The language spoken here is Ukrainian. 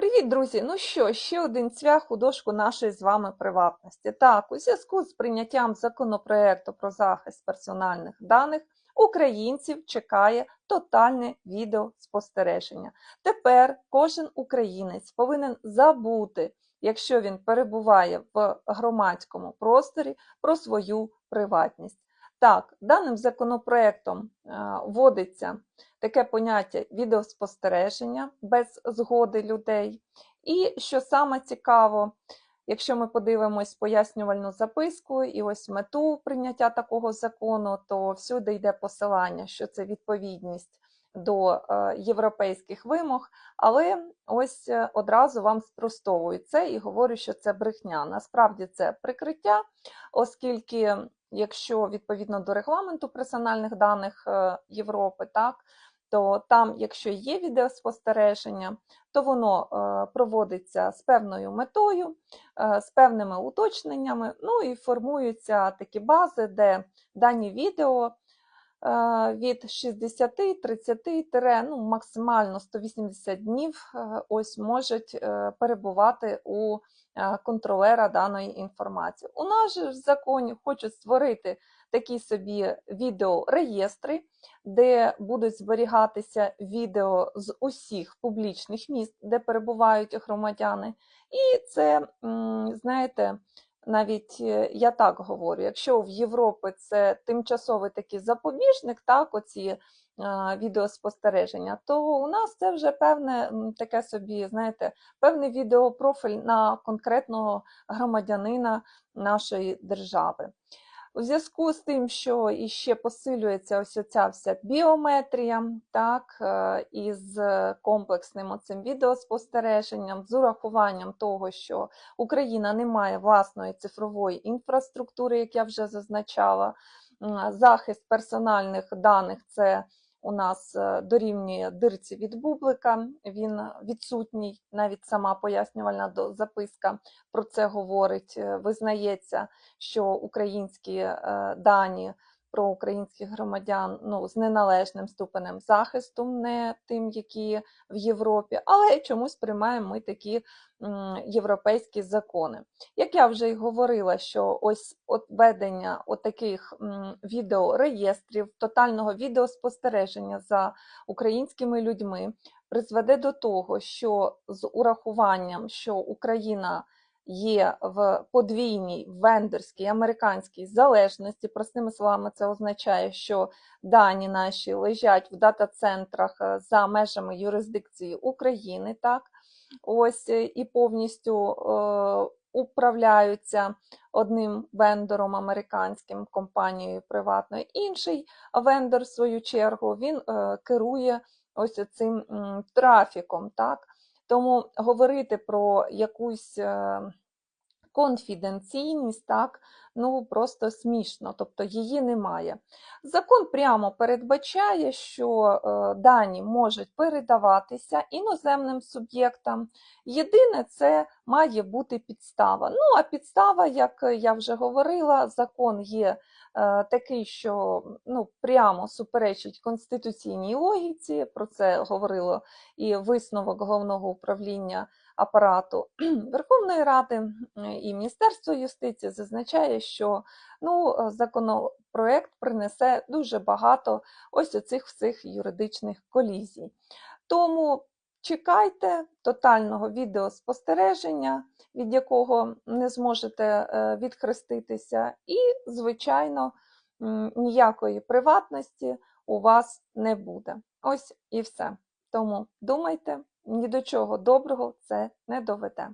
Привіт, друзі! Ну що, ще один цвях у дошку нашої з вами приватності. Так, у зв'язку з прийняттям законопроекту про захист персональних даних українців чекає тотальне відеоспостереження. Тепер кожен українець повинен забути, якщо він перебуває в громадському просторі, про свою приватність. Так, даним законопроектом е, вводиться таке поняття відеоспостереження без згоди людей. І що саме цікаво, якщо ми подивимось пояснювальну записку і ось мету прийняття такого закону, то всюди йде посилання, що це відповідність до е, європейських вимог, але ось е, одразу вам спростовую це і говорю, що це брехня. Насправді це прикриття, оскільки, якщо відповідно до регламенту персональних даних е, Європи, так то там, якщо є відеоспостереження, то воно проводиться з певною метою, з певними уточненнями, ну і формуються такі бази, де дані відео від 60, 30, ну, максимально 180 днів ось можуть е, перебувати у контролера даної інформації. У нас же в законі хочуть створити такі собі відеореєстри, де будуть зберігатися відео з усіх публічних міст, де перебувають громадяни. І це, знаєте, навіть е, я так говорю, якщо в Європі це тимчасовий такий запобіжник, так, оці відеоспостереження, то у нас це вже певне таке собі, знаєте, певний відеопрофіль на конкретного громадянина нашої держави. У зв'язку з тим, що іще посилюється ось ця вся біометрія, так, е, із комплексним оцим відеоспостереженням, з урахуванням того, що Україна не має власної цифрової інфраструктури, як я вже зазначала, захист персональних даних це у нас е, дорівнює дирці від бублика, він відсутній, навіть сама пояснювальна записка про це говорить. Е, визнається, що українські е, дані про українських громадян ну, з неналежним ступенем захисту, не тим, які в Європі, але чомусь приймаємо ми такі європейські закони. Як я вже й говорила, що ось от ведення таких відеореєстрів, тотального відеоспостереження за українськими людьми призведе до того, що з урахуванням, що Україна є в подвійній вендорській американській залежності. Простими словами, це означає, що дані наші лежать в дата-центрах е, за межами юрисдикції України, так, ось е, і повністю. Е Управляються одним вендором американським компанією приватною. Інший вендор, в свою чергу, він керує ось цим трафіком. Так? Тому говорити про якусь е, конфіденційність, так, ну просто смішно, тобто її немає. Закон прямо передбачає, що е, дані можуть передаватися іноземним суб'єктам. Єдине, це має бути підстава. Ну, а підстава, як я вже говорила, закон є е, такий, що ну, прямо суперечить конституційній логіці, про це говорило і висновок головного управління апарату Верховної Ради і Міністерство юстиції зазначає, що ну, е, законопроект принесе дуже багато ось оцих всіх юридичних колізій. Тому чекайте тотального відеоспостереження, від якого не зможете е, відхреститися, і, звичайно, ніякої приватності у вас не буде. Ось і все. Тому думайте ні до чого доброго це не доведе.